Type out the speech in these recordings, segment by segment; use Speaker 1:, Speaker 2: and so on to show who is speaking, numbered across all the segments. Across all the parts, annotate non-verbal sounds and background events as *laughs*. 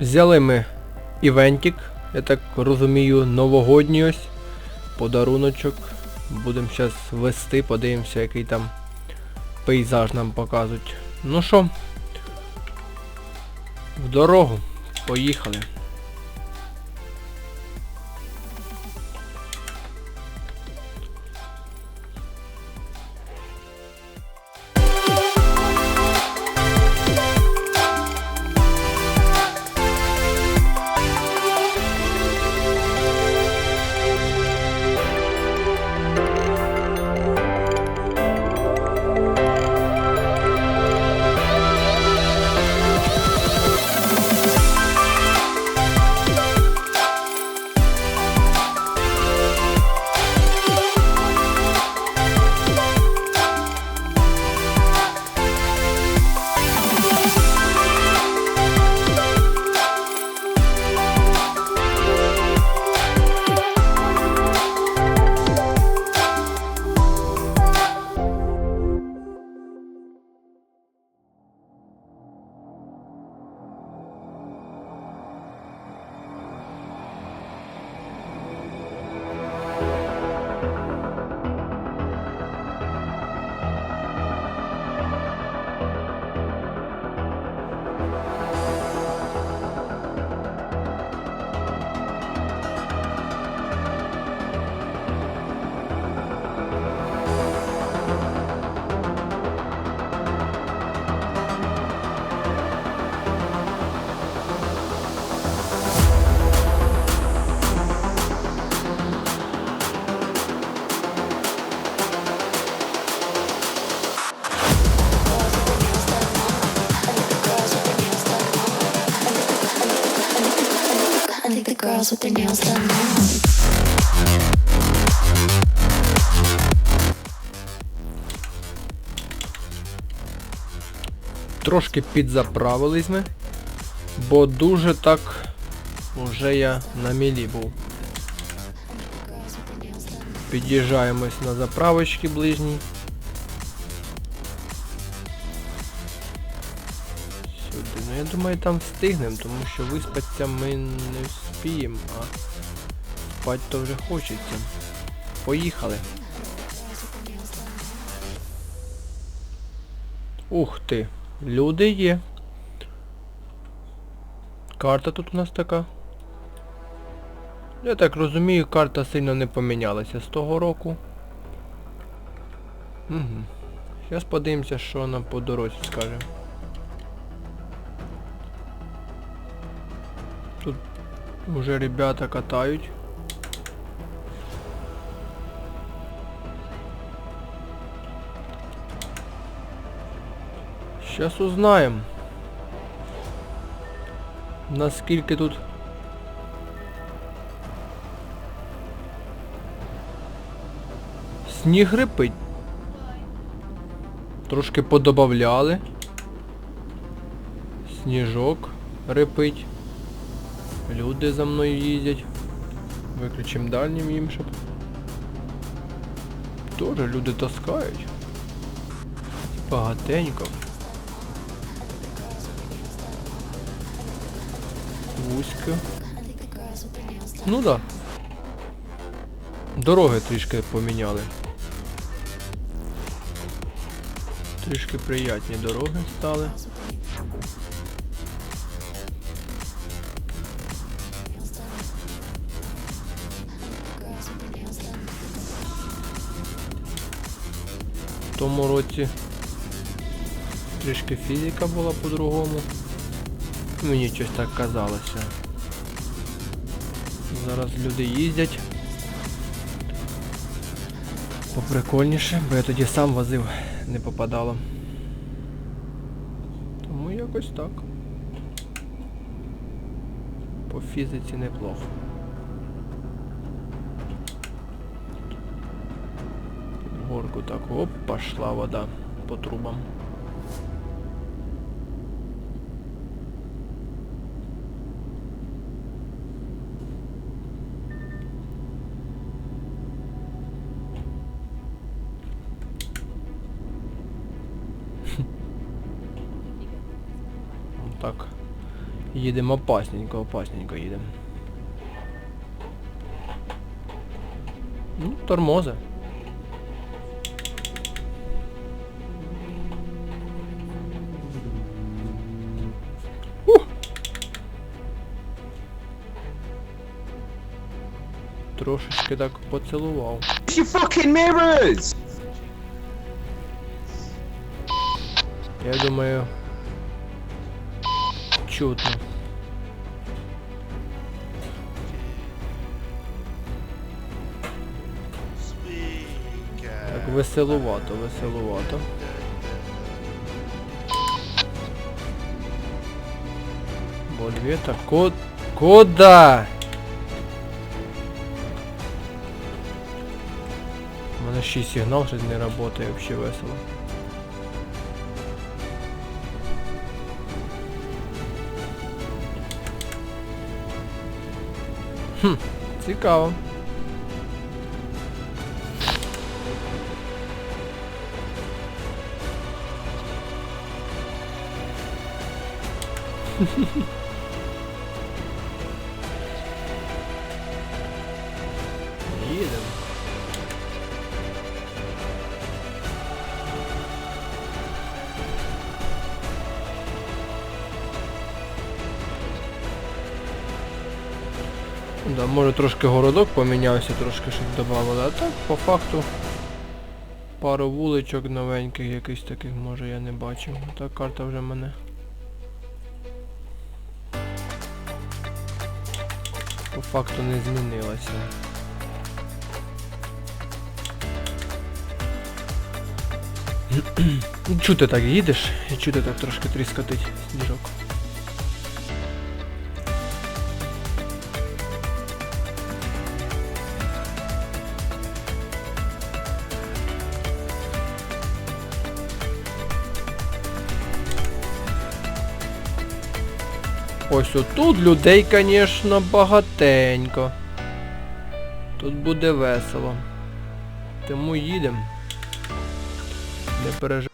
Speaker 1: Взяли ми івентик, я так розумію, новогодній ось. Подаруночок. Будемо зараз вести, подивимося, який там пейзаж нам показують. Ну що, в дорогу. Поїхали.
Speaker 2: Their nails done now.
Speaker 1: Трошки підзаправились ми, бо дуже так вже я на мілі був. Під'їжджаємось на заправочки ближній. Сюди. Ну я думаю там встигнемо, тому що виспатися ми не вспіємо, а спать то вже хочеться. Поїхали. Ух ти, люди є. Карта тут у нас така. Я так розумію, карта сильно не помінялася з того року. Угу. Зараз подивимося, що нам по дорозі скаже. Вже ребята катають. Сейчас узнаем. Наскільки тут сніг рипить. Трошки подобавляли. Сніжок рипить. Люди за мною їздять. Виключимо дальнім їм, щоб. Тоже люди таскають. Багатенько. Вузько. Ну да. Дороги трішки поміняли. Трішки приятні дороги стали. Тому році трішки фізика була по-другому. Мені щось так казалося. Зараз люди їздять. Поприкольніше, бо я тоді сам возив, не попадало. Тому якось так. По фізиці неплохо. горку так. Оп, пошла вода по трубам. Так, їдемо опасненько, опасненько їдемо. Ну, тормози. трошечки так поцілував.
Speaker 3: You fucking mirrors!
Speaker 1: Я думаю. Чудно. Так, веселувато, веселувато. Бо две так код... Куда? На сигнал же не работает вообще весело. Хм, цікаво. Хе-хе-хе. *laughs* Да, Може трошки городок помінявся, трошки щоб додавали, а так по факту пару вуличок новеньких якихось таких може я не бачив. Та карта вже мене. По факту не змінилася. *clears throat* Чути так їдеш і чути так трошки тріскотить сніжок. Ось отут людей, звісно, багатенько. Тут буде весело. Тому їдемо. Не
Speaker 2: переживаємо.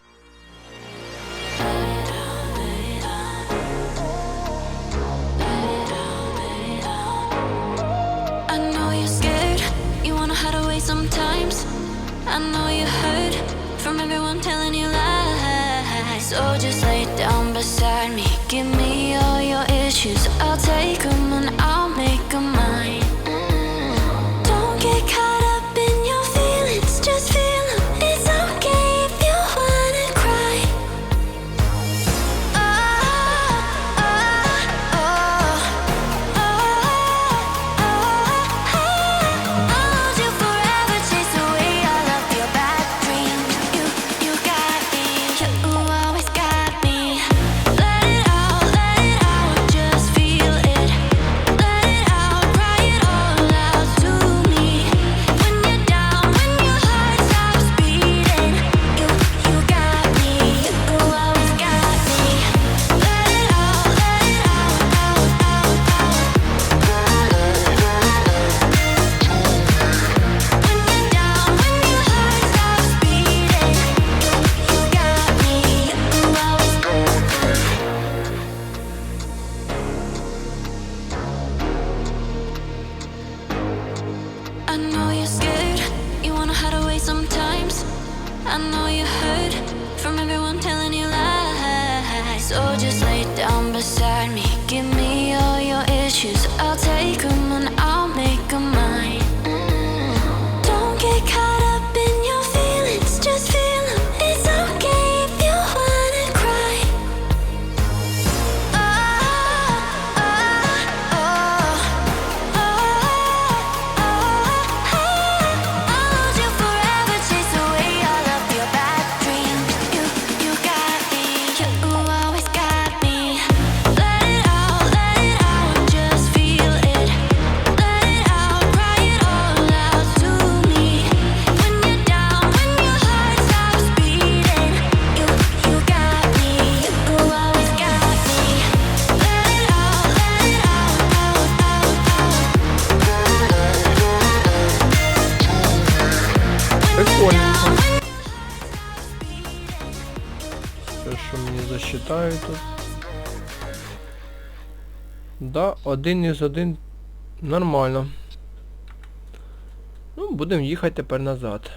Speaker 1: Прикольно. Все, що мені засчитаю тут. Да, один із один нормально. Ну, будемо їхати тепер назад.